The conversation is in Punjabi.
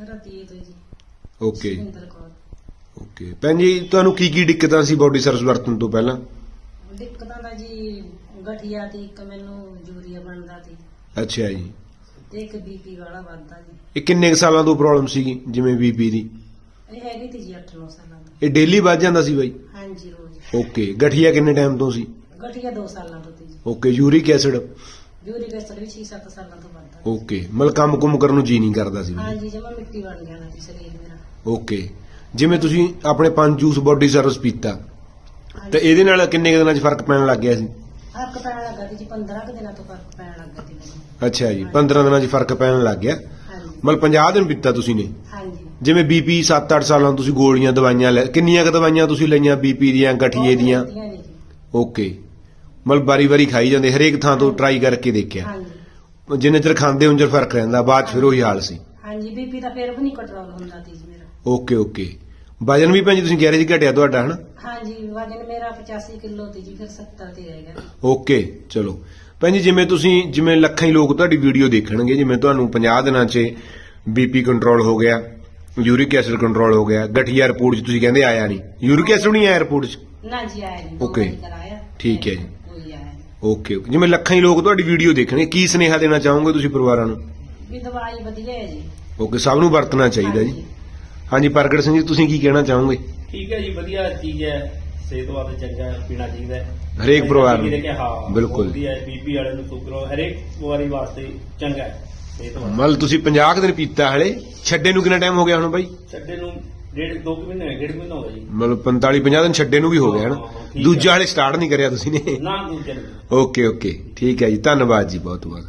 ਰਤੀਏ ਤੋਂ ਜੀ। ਓਕੇ। ਕੌਰ। ਓਕੇ। ਭੈਣ ਜੀ ਤੁਹਾਨੂੰ ਕੀ ਕੀ ਦਿੱਕਤਾਂ ਸੀ ਬਾਡੀ ਸਰਵਿਸ ਵਰਤਣ ਤੋਂ ਪਹਿਲਾਂ? ਦਿੱਕਤਾਂ ਦਾ ਜੀ ਗਠੀਆ ਤੀ ਇੱਕ ਮੈਨੂੰ ਯੂਰੀਆ ਬਣਦਾ ਤੀ। ਅੱਛਾ ਜੀ। ਤੇ ਇੱਕ ਬੀਪੀ ਵਾਲਾ ਵੱਧਦਾ ਜੀ। ਇਹ ਕਿੰਨੇ ਕੁ ਸਾਲਾਂ ਤੋਂ ਪ੍ਰੋਬਲਮ ਸੀਗੀ ਜਿਵੇਂ ਬੀਪੀ ਦੀ? ਇਹ ਹੈਗੀ ਤੀ ਜੀ 8-9 ਸਾਲਾਂ ਦਾ ਇਹ ਡੇਲੀ ਵੱਧ ਜਾਂਦਾ ਸੀ ਬਾਈ? ਹਾਂਜੀ ਰੋਜ਼। ਓਕੇ। ਗਠੀਆ ਕਿੰਨੇ ਟਾਈਮ ਤੋਂ ਸੀ? ਗਠੀਆ 2 ਸਾਲਾਂ ਤੋਂ ਤੀ ਜੀ। Okay uric acid uric acid ਵੀ 6-7 ਸਾਲਾਂ ਤੋਂ ਵੱਧਦਾ ਓਕੇ ਮਤਲਬ ਕੰਮ ਕੁਮ ਕਰਨ ਨੂੰ ਜੀ ਨਹੀਂ ਕਰਦਾ ਸੀ। ਹਾਂਜੀ ਜਮਾ ਮਿੱਟੀ ਬਣ ਜਾਣਾ ਸੀ ਸਰੀਰ ਮੇਰਾ। ਓਕੇ ਜਿਵੇਂ ਤੁਸੀਂ ਆਪਣੇ ਪੰਜ ਜੂਸ ਬਾਡੀ ਸਰਵਿਸ ਪੀਤਾ ਤੇ ਇਹਦੇ ਨਾਲ ਕਿੰਨੇ ਕੁ ਦਿਨਾਂ 'ਚ ਫ਼ਰਕ ਪੈਣ ਲੱਗ ਗਿਆ ਸੀ? ਫ਼ਰਕ ਪੈਣ ਲੱਗਾ ਜੀ 15 ਕੁ ਦਿਨਾਂ ਤੋਂ ਫ਼ਰਕ ਪੈਣ ਲੱਗਾ ਤੀ ਮੈਨੂੰ। ਅੱਛਾ ਜੀ 15 ਦਿਨਾਂ 'ਚ ਫ਼ਰਕ ਪੈਣ ਲੱਗ ਗਿਆ। ਹਾਂਜੀ। ਮਤਲਬ 50 ਦਿਨ ਪੀਤਾ ਤੁਸੀਂ ਨੇ? ਹਾਂਜੀ। ਜਿਵੇਂ ਬੀਪੀ 7-8 ਸਾਲਾਂ ਤੋਂ ਤੁਸੀਂ ਗੋਲੀਆਂ ਦਵਾਈਆਂ ਲੈ ਕਿੰਨੀਆਂ ਕੁ ਦਵਾਈਆਂ ਤੁਸੀਂ ਲਈਆਂ ਬੀਪੀ ਦੀਆਂ ਗਠੀਏ ਦੀਆਂ? ਬਹੁਤ ਵਧੀਆ ਨੇ ਜੀ। ਓਕੇ। ਮਤਲਬ ਵਾਰੀ-ਵਾਰੀ ਖਾਈ ਜਾਂਦੇ ਹਰੇਕ ਥਾਂ ਤੋਂ ਟਰਾਈ ਕਰਕੇ ਦੇਖਿਆ। ਹਾਂਜੀ। ਜਿੰਨੇ ਚਿਰ ਖਾਂਦੇ ਉੰਜਰ ਫ਼ਰਕ ਰਹਿੰਦਾ ਬਾਅਦ 'ਚ ਫਿਰ ਉਹੀ ਹਾਲ ਸੀ। ਹਾਂਜੀ ਬੀਪੀ ਦਾ ਫੇਰ ਵੀ ਨਹੀਂ ਕੰਟਰੋਲ ਹੁੰਦਾ ਜੀ ਮੇਰਾ। Okay okay. ਵਜਨ ਵੀ ਭੈਣ ਜੀ ਤੁਸੀਂ ਕਹਿ ਰਹੇ ਸੀ ਘਟਿਆ ਤੁਹਾਡਾ ਹਨਾ? ਹਾਂਜੀ ਵਜਨ ਮੇਰਾ 85 ਕਿਲੋ ਤੀ ਜੀ ਫਿਰ 70 ਤੇ ਰਹਿ ਗਿਆ। ਓਕੇ ਚਲੋ। ਭੈਣ ਜੀ ਜਿਵੇਂ ਤੁਸੀਂ ਜਿਵੇਂ ਲੱਖਾਂ ਹੀ ਲੋਕ ਤੁਹਾਡੀ ਵੀਡੀਓ ਦੇਖਣਗੇ ਜਿਵੇਂ ਤੁਹਾਨੂੰ 50 ਦਿਨਾਂ 'ਚ ਬੀਪੀ ਕੰਟਰੋਲ ਹੋ ਗਿਆ ਯੂਰਿਕ ਐਸਿਡ ਕੰਟਰੋਲ ਹੋ ਗਿਆ ਗਠੀਆ ਰਿਪੋਰਟ 'ਚ ਤੁਸੀਂ ਕਹਿੰਦੇ ਆਇਆ ਨਹੀਂ ਯੂਰਿਕ ਐਸਿਡ ਨਹੀਂ ਆਇਆ ਰਿਪੋਰਟ 'ਚ? ਨਾ ਜੀ ਆਇਆ ਨਹੀਂ Okay. ਕਰਾਇਆ। ਠੀਕ ਹੈ ਜੀ। ਓਕੇ ਓਕੇ ਜਿਵੇਂ ਲੱਖਾਂ ਹੀ ਲੋਕ ਤੁਹਾਡੀ ਵੀਡੀਓ ਦੇਖਣਗੇ ਕੀ ਸੁਨੇਹਾ ਦੇਣਾ ਚਾਹੋਗੇ ਤੁਸੀਂ ਪਰਿਵਾਰਾਂ ਨੂੰ? ਵੀ ਦਵਾਈ ਵਧੀਆ ਹੈ ਜੀ। ਓਕੇ ਸਭ ਨੂੰ ਵਰਤਣਾ ਚਾਹੀਦਾ ਜੀ। ਹਾਂਜੀ। ਹਾਂਜੀ ਪ੍ਰਗਟ ਸਿੰਘ ਜੀ ਤੁਸੀਂ ਕੀ ਕਹਿਣਾ ਚਾਹੋਗੇ? ਠੀਕ ਹੈ ਜੀ ਵਧੀਆ ਚੀਜ਼ ਹੈ। ਸਿਹਤ ਵਾਸਤੇ ਚੰਗਾ ਹੈ, ਪੀਣਾ ਚਾਹੀਦਾ ਹੈ। ਹਰੇਕ ਪਰਿਵਾਰ ਨੂੰ। ਹਾਂ ਬਿਲਕੁਲ। ਵਧੀਆ ਹੈ। ਬੀਪੀ ਵਾਲੇ ਨੂੰ ਸ਼ੂਗਰ ਹਰੇਕ ਵਾਰੀ ਵਾਸਤੇ ਚੰਗਾ ਹੈ। ਸਿਹਤ ਵਾਸਤੇ। ਮਤਲਬ ਤੁਸੀਂ 50 ਕੁ ਦਿਨ ਪੀਤਾ ਹਲੇ। ਛੱਡੇ ਨੂੰ ਕਿੰਨਾ ਟਾਈਮ ਹੋ ਗਿਆ ਹੁਣ ਬਾਈ? ਛੱਡੇ ਨੂੰ ਡੇਢ ਦੋ ਕੁ ਮਹੀਨੇ ਡੇਢ ਮਹੀਨਾ ਹੋ ਗਿਆ ਜੀ। ਮਤਲਬ 45 50 ਦਿਨ ਛੱਡੇ ਨੂੰ ਵੀ ਹੋ ਗਿਆ ਹਾਂ, ਹਨਾ? ਹਾਂ, ਠੀਕ ਹੈ। ਦੂਜਾ ਹਲੇ ਸਟਾਰਟ ਨਹੀਂ ਕਰਿਆ ਤੁਸੀਂ ਨੇ। ਨਾ ਦੂਜੇ ਨੂੰ ਓਕੇ ਓਕੇ। ਠੀਕ ਹੈ ਜੀ ਧੰਨਵਾਦ ਜੀ ਬਹੁਤ ਬਹੁਤ।